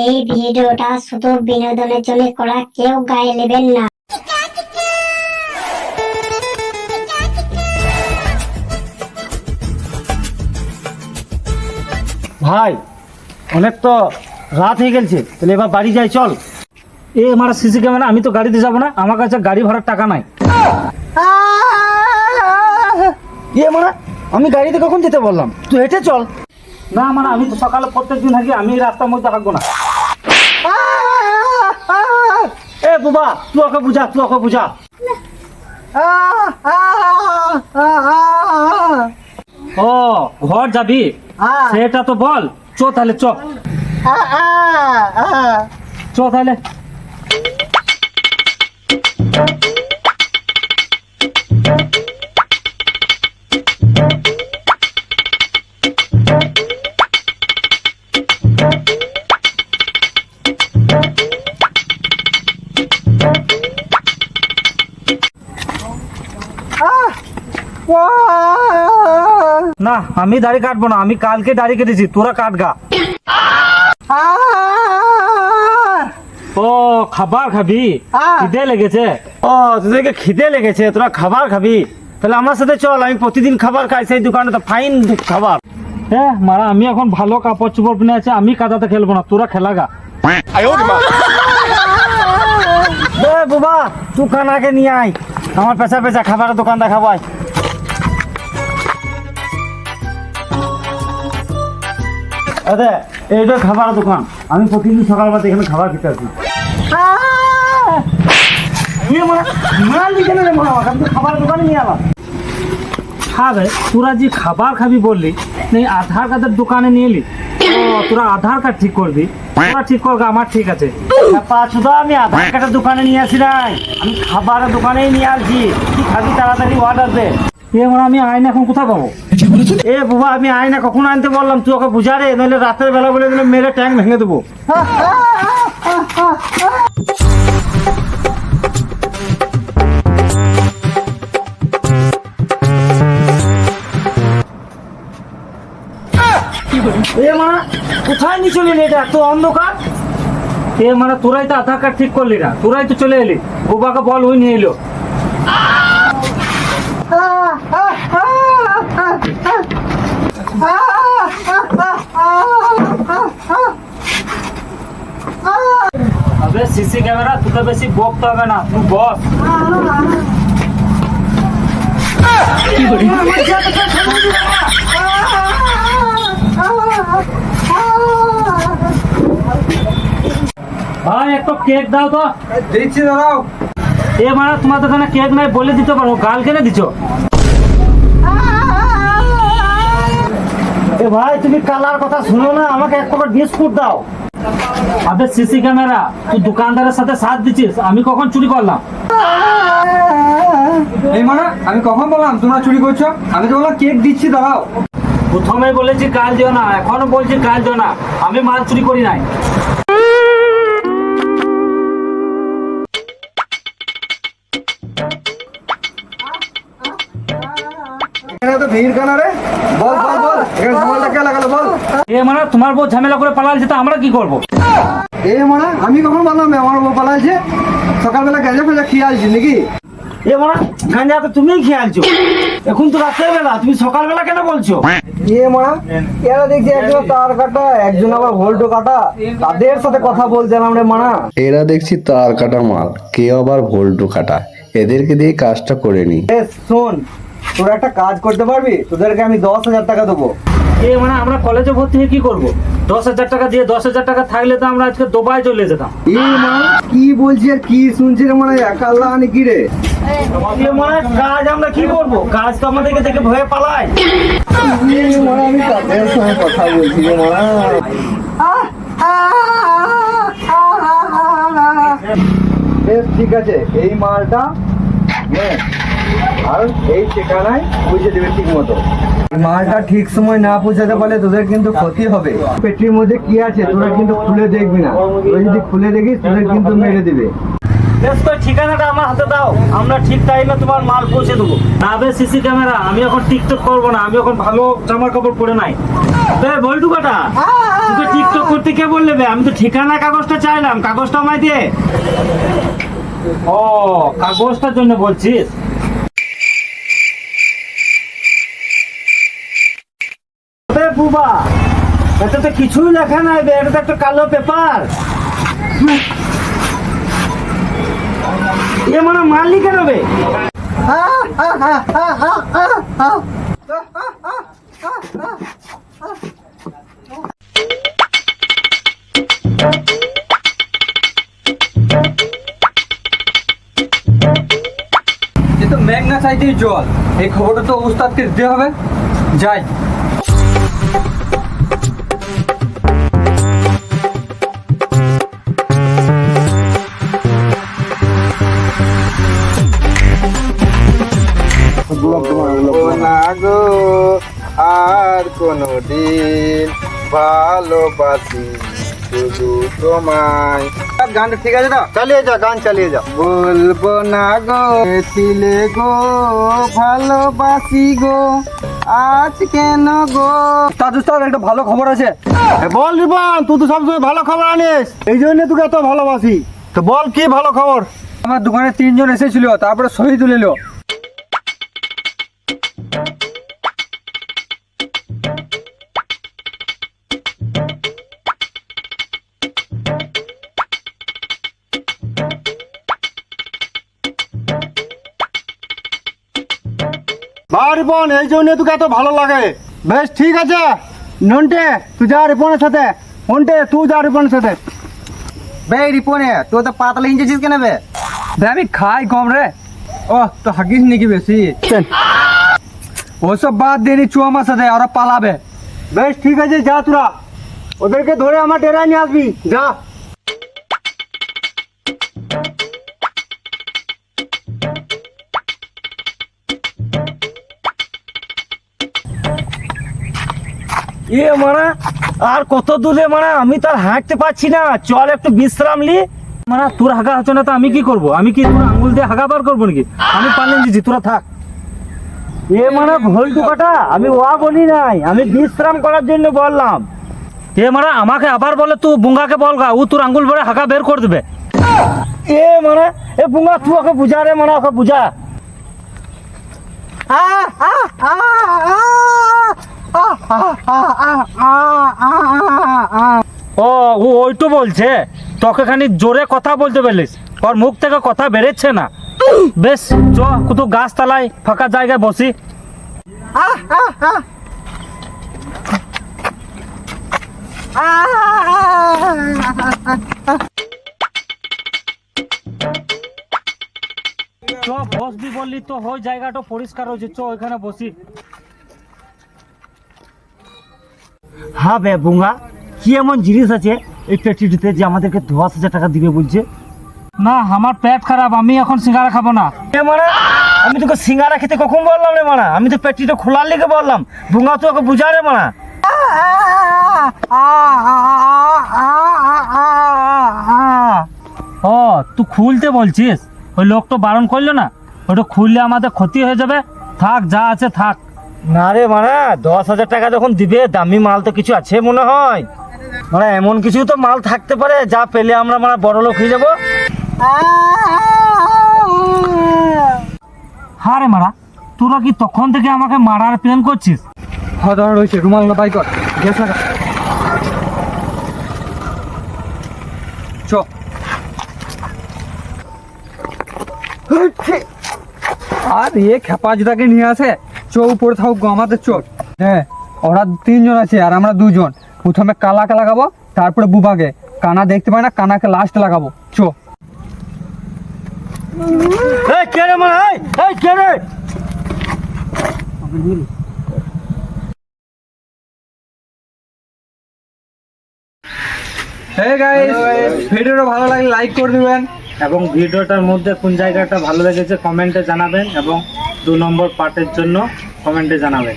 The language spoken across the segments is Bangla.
এই ভিডিওটা শুধু বিনোদনের জন্য করা, কেউ গায়ে নেবেন না। ভাই, অনেক তো রাত হয়ে গেছে তাহলে এবার বাড়ি যাই, চল। এ আমার সিসি ক্যামেরা, আমি তো গাড়িতে যাব না, আমার কাছে গাড়ি ভাড়ার টাকা নাই। ইয়ে মানে আমি গাড়িতে কখন যেতে বললাম? তুই হেঁটে চল। না মানে আমি তো সকালে প্রত্যেক দিন থাকি, আমি রাস্তার মধ্যে থাকব না। এ বাবা তুই ওকে বুঝা। তুই ওকে বুঝা ও ঘর যাবি? সেটা তো বল। চ তাহলে চ। চ তাহলে। না আমি দাড়ি কাটবো না আমি কালকে দাড়ি কেটেছি তোরা কাটগা ও খাবার খাবি? খিদে লেগেছে? ও তোদেরকে খিদে লেগেছে তোরা খাবার খাবি। তাহলে আমার সাথে চল আমি প্রতিদিন খাবার খাই সেই দোকানে তো ফাইন খাবার। হ্যাঁ মারা আমি এখন ভালো কাপড় চোপড় কিনে আছে আমি কাদাতে খেলব না তোরা খেলাগা এ বাবা তুই খানাকে নিয়ে আয়। আমার পেশা পেশা খাবারের দোকান দেখাবাই আরে এইটা খাবারের দোকান। আমি প্রতিদিন সকালবেলা এখানে খাবার খেতে আসি। মনে হয়, আমি তো খাবারের দোকানে নিয়ে এলাম। খাবে তোরা যে খাবার খাবি বললি এই আধার কার্ডের দোকানে নিয়ে এলি। তোরা আধার কার্ড ঠিক করবি। তোরা ঠিক করগা আমার ঠিক আছে। পাঁচদা আমি আধার কার্ডের দোকানে নিয়ে আসি নাই। আমি খাবারের দোকানেই নিয়ে আসছি কি খাবি তাড়াতাড়ি অর্ডার দে। এ মানে আমি আইন এখন কোথায় পাবো? আমি আয়না কখন আনতে বুঝা রে রাতের বেলা বলে দিলে মেরে ভেঙে দেবো। এ কোথায় এটা? অন্ধকার? এ মানে তোরাই তো আধার কার্ড ঠিক করলি না, তোরাই তো চলে এলি। বাবাকে বল, ওই নিয়ে এলো আবে সিসি ক্যামেরা তোকে বেশি বকতে হবে না তুই বস। ভাই একটু কেক দাও তো। দিচ্ছি দাঁড়াও। এ মানে তোমার দোকানে কেক নাই বলে দিতে পারো গাল কেনে দিছো? এ ভাই তুমি কালার কথা শুনো না আমাকে এক বিস্কুট দাও। আবে সিসি ক্যামেরা তুই দোকানদারের সাথে সাথ দিছিস আমি কখন চুরি করলাম? এই মানে আমি কখন বললাম তোমরা চুরি করছ? আমি তো বললাম কেক দিচ্ছি দাঁড়াও। প্রথমে বলেছি কাল দিও না এখনও বলছি কাল দিও না আমি মাল চুরি করি নাই। এখানে তো ভিড় কেন রে? বল বল বল। এখানে মোবাইলটা কে লাগালো? বল। এ মানে তোমার বউ ঝামেলা করে পালালছে তো আমরা কি করব? এই মানে আমি কখন বললাম আমার বউ পালাইছে? সকালবেলা গেঁজা ফেজা খেয়ে আসছি নাকি? এ মনে গাঞ্জা তো তুমিই খেয়ালছো এখন তো রাতের বেলা তুমি সকালবেলা কেন বলছো? এ মানে এরা দেখছি একজন তার কাটা একজন আবার ভোল্টো কাটা। তাদের সাথে কথা বলছিলাম রে মানা। এরা দেখছি তার কাটা মাল কেউ আবার ভোল্টু কাটা। এদেরকে দিয়ে কাজটা করে নি। শোন তোরা একটা কাজ করতে পারবি? তোদেরকে আমি দশ হাজার টাকা দেবো। এ মানে আমরা কলেজে ভর্তি হয়ে কি করব? দশ হাজার টাকা দিয়ে দশ হাজার টাকা থাকলে তো আমরা আজকে দুবাই চলে যেতাম। এই মা কি বলছি আর কি শুনছি রে মানে একা আল্লাহ আনি কি রে? এ মনে কাজ আমরা কি করব? কাজ তো আমাদেরকে দেখে ভয়ে পালায়। এই মানে আমি তাদের সঙ্গে কথা বলছি রে মা। বেশ ঠিক আছে এই মালটা নে। আর এই ঠিকানায় পৌঁছে দেবে ঠিক মতো মালটা ঠিক সময় না পৌঁছাতে পারলে তোদের কিন্তু ক্ষতি হবে। পেটির মধ্যে কি আছে তোরা কিন্তু খুলে দেখবি না। তোরা যদি খুলে দেখিস তোদের কিন্তু মেরে দিবে। বেশ ঠিকানাটা আমার হাতে দাও। আমরা ঠিক টাইমে তোমার মাল পৌঁছে দেবো। না বে সিসি ক্যামেরা আমি এখন টিকটক করব না। আমি এখন ভালো জামা কাপড় পরে নাই। বে বল্টু কাটা তোকে টিকটক করতে কে বললে বে? আমি তো ঠিকানা কাগজটা চাইলাম। কাগজটা আমায় দিয়ে ও কাগজটার জন্য বলছিস? বে বুবা এটা তো কিছুই লেখা নাই এটা তো একটা কালো পেপার। এ মানে মারলি কেন বে? জল। এই খবরটা তো উস্তাদকে দিতে হবে। যাই। কোনো দিন ভালোবাসি শুধু তোমায়। গানটা ঠিক আছে না চালিয়ে যা গান চালিয়ে যা। বলব না গো ছিলে গো ভালোবাসি গো আজ কেন গো? উস্তাদ উস্তাদ একটা ভালো খবর আছে। বল রিবান তুই তো সবসময় ভালো খবর আনিস। এই জন্য তোকে এত ভালোবাসি। তো বল কি ভালো খবর? আমার দোকানে তিনজন এসেছিল তারপরে সহি তুলে বা রিপন এই জন্য তোকে এত ভালো লাগে। বেশ ঠিক আছে। নন্টে তুই যা রিপনের সাথে। নন্টে তুই যা রিপনের সাথে। বে রিপনে তুই তো পাতলা ইঞ্চেছিস কেন বে? বে আমি খাই কম রে। ও তো হাগিস নাকি বেশি? ওসব বাদ দিয়ে নি চু আমার সাথে ওরা পালাবে। বেশ ঠিক আছে যা তোরা। ওদেরকে ধরে আমার ডেরায় নিয়ে আসবি। যা। এ মানে আর কত দূরে মানে আমি তো আর হাঁটতে পারছি না। চল একটু বিশ্রাম লি। মানে তোর হাগা হচ্ছে না তো আমি কি করব? আমি কি তোর আঙ্গুল দিয়ে হাগা বার করব নাকি? আমি পারলেন দিচ্ছি তোরা থাক। এ মানে ভোল্টু কাটা, আমি ওয়া বলি নাই। আমি বিশ্রাম করার জন্য বললাম। এ মানে আমাকে আবার বলে তুই বুঙ্গাকে বল গা, ও তোর আঙ্গুল ভরে হাগা বের করে দেবে। এ মানে এ বুঙ্গা তুই ওকে বুঝা রে মানে ওকে বুঝা। ও ও ওইটু বলছে। তোকে খানি জোরে কথা বলতে ওর মুখ থেকে কথা না। বেশ, চ গাছ তালায় ফাঁকা জায়গায় বসি। চ বললি তো, ওই জায়গাটা পরিষ্কার হয়েছে। চ, ওইখানে বসি। হ্যাঁ বে বুঙ্গা। কি এমন জিনিস আছে? এই পেটিটিতে যে আমাদেরকে দশ হাজার টাকা দিবে বলছে? না আমার পেট খারাপ আমি এখন সিঙ্গারা খাব না। এ মানে আমি তোকে সিঙ্গারা খেতে কখন বললাম রে মানা? আমি তো পেটিটা খোলার লেগে বললাম। বুঙ্গা তো ওকে বুঝা রে মানা। ও তুই খুলতে বলছিস? ওই লোক তো বারণ করল না। ওটা খুললে আমাদের ক্ষতি হয়ে যাবে। থাক যা আছে থাক। না রে মারা, দশ হাজার টাকা যখন দিবে, দামি মাল তো কিছু আছে মনে হয়। মানে এমন কিছু তো মাল থাকতে পারে, যা পেলে আমরা মানে বড় লোক হয়ে যাব। হ্যাঁ রে মারা, তোরা কি তখন থেকে আমাকে মারার প্ল্যান করছিস? হ্যাঁ রয়েছে, রুমাল কর। চ। আর, এ খেপা জুতাকে নিয়ে আসে। চো উপরে থাক গো আমাদের চোট হ্যাঁ ওরা তিনজন আছে আর আমরা দুজন। প্রথমে কালাকে লাগাবো তারপরে বুবাকে কানা দেখতে পাই না কানাকে লাস্ট লাগাবো। চো। ভিডিওটা ভালো লাগলে লাইক করে দিবেন। এবং ভিডিওটার মধ্যে কোন জায়গাটা ভালো লেগেছে কমেন্টে জানাবেন এবং দু নম্বর পার্টের জন্য কমেন্টে জানাবেন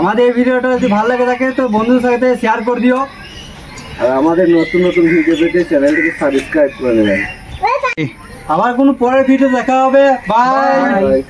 আমাদের এই ভিডিওটা যদি ভালো লাগে থাকে তো বন্ধুদের সাথে শেয়ার করে দিও। আর আমাদের নতুন নতুন ভিডিও পেতে চ্যানেলটিকে সাবস্ক্রাইব করে নেবেন আবার কোনো পরের ভিডিও দেখা হবে। বাই